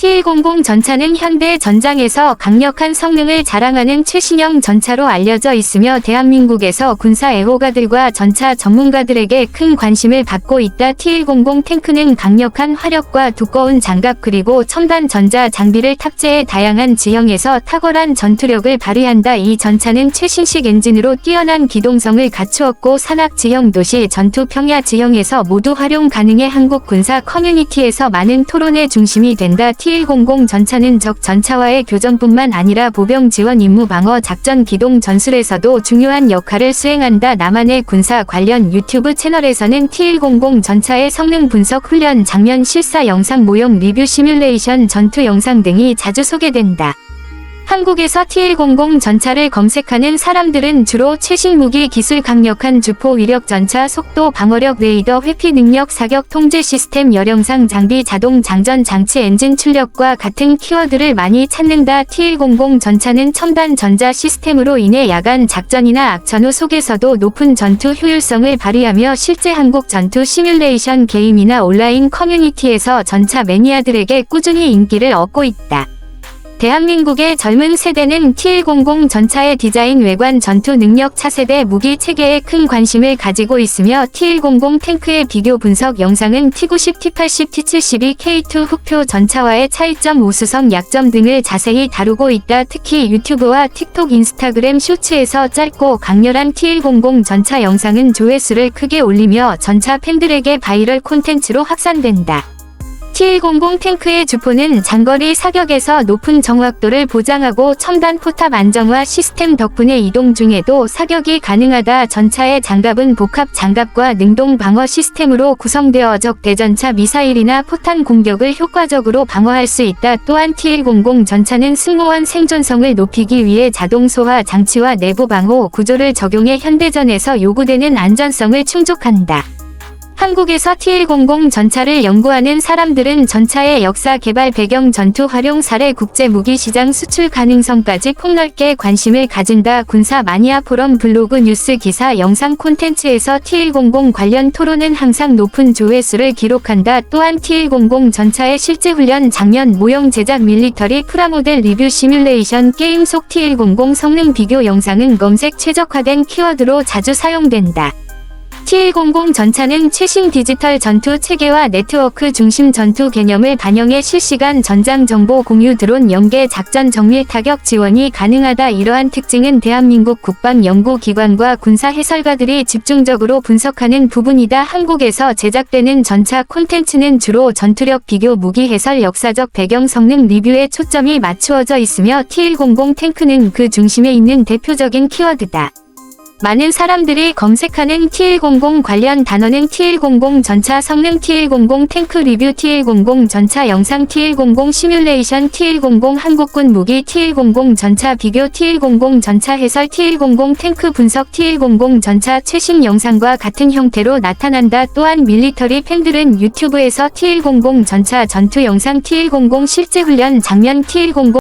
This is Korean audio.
T100 전차는 현대 전장에서 강력한 성능을 자랑하는 최신형 전차로 알려져 있으며 대한민국에서 군사 애호가들과 전차 전문가들에게 큰 관심을 받고 있다. T100 탱크는 강력한 화력과 두꺼운 장갑 그리고 첨단 전자 장비를 탑재해 다양한 지형에서 탁월한 전투력을 발휘한다. 이 전차는 최신식 엔진으로 뛰어난 기동성을 갖추었고 산악 지형 도시 전투 평야 지형에서 모두 활용 가능해 한국 군사 커뮤니티에서 많은 토론의 중심이 된다. T100 전차는 적 전차와의 교전뿐만 아니라 보병 지원 임무 방어 작전 기동 전술에서도 중요한 역할을 수행한다. 나만의 군사 관련 유튜브 채널에서는 T100 전차의 성능 분석 훈련 장면 실사 영상 모형 리뷰 시뮬레이션 전투 영상 등이 자주 소개된다. 한국에서 T100 전차를 검색하는 사람들은 주로 최신 무기 기술 강력한 주포 위력 전차 속도 방어력 레이더 회피 능력 사격 통제 시스템 열영상 장비 자동 장전 장치 엔진 출력과 같은 키워드를 많이 찾는다. T100 전차는 첨단 전자 시스템으로 인해 야간 작전이나 악천 후 속에서도 높은 전투 효율성을 발휘하며 실제 한국 전투 시뮬레이션 게임이나 온라인 커뮤니티에서 전차 매니아들에게 꾸준히 인기를 얻고 있다. 대한민국의 젊은 세대는 T100 전차의 디자인 외관 전투 능력 차세대 무기 체계에 큰 관심을 가지고 있으며 T100 탱크의 비교 분석 영상은 T90, T80, T72, K2 흑표 전차와의 차이점 우수성 약점 등을 자세히 다루고 있다. 특히 유튜브와 틱톡 인스타그램 쇼츠에서 짧고 강렬한 T100 전차 영상은 조회수를 크게 올리며 전차 팬들에게 바이럴 콘텐츠로 확산된다. T100 탱크의 주포는 장거리 사격에서 높은 정확도를 보장하고 첨단 포탑 안정화 시스템 덕분에 이동 중에도 사격이 가능하다. 전차의 장갑은 복합 장갑과 능동 방어 시스템으로 구성되어 적 대전차 미사일이나 포탄 공격을 효과적으로 방어할 수 있다. 또한 T100 전차는 승무원 생존성을 높이기 위해 자동 소화 장치와 내부 방호 구조를 적용해 현대전에서 요구되는 안전성을 충족한다. 한국에서 T100 전차를 연구하는 사람들은 전차의 역사 개발 배경 전투 활용 사례 국제 무기 시장 수출 가능성까지 폭넓게 관심을 가진다. 군사 마니아 포럼 블로그 뉴스 기사 영상 콘텐츠에서 T100 관련 토론은 항상 높은 조회수를 기록한다. 또한 T100 전차의 실제 훈련 장면 모형 제작 밀리터리 프라모델 리뷰 시뮬레이션 게임 속 T100 성능 비교 영상은 검색 최적화된 키워드로 자주 사용된다. T100 전차는 최신 디지털 전투 체계와 네트워크 중심 전투 개념을 반영해 실시간 전장 정보 공유 드론 연계 작전 정밀 타격 지원이 가능하다. 이러한 특징은 대한민국 국방연구기관과 군사 해설가들이 집중적으로 분석하는 부분이다. 한국에서 제작되는 전차 콘텐츠는 주로 전투력 비교 무기 해설 역사적 배경 성능 리뷰에 초점이 맞추어져 있으며 T100 탱크는 그 중심에 있는 대표적인 키워드다. 많은 사람들이 검색하는 T100 관련 단어는 T100 전차 성능 T100 탱크 리뷰 T100 전차 영상 T100 시뮬레이션 T100 한국군 무기 T100 전차 비교 T100 전차 해설 T100 탱크 분석 T100 전차 최신 영상과 같은 형태로 나타난다. 또한 밀리터리 팬들은 유튜브에서 T100 전차 전투 영상 T100 실제 훈련 장면 T100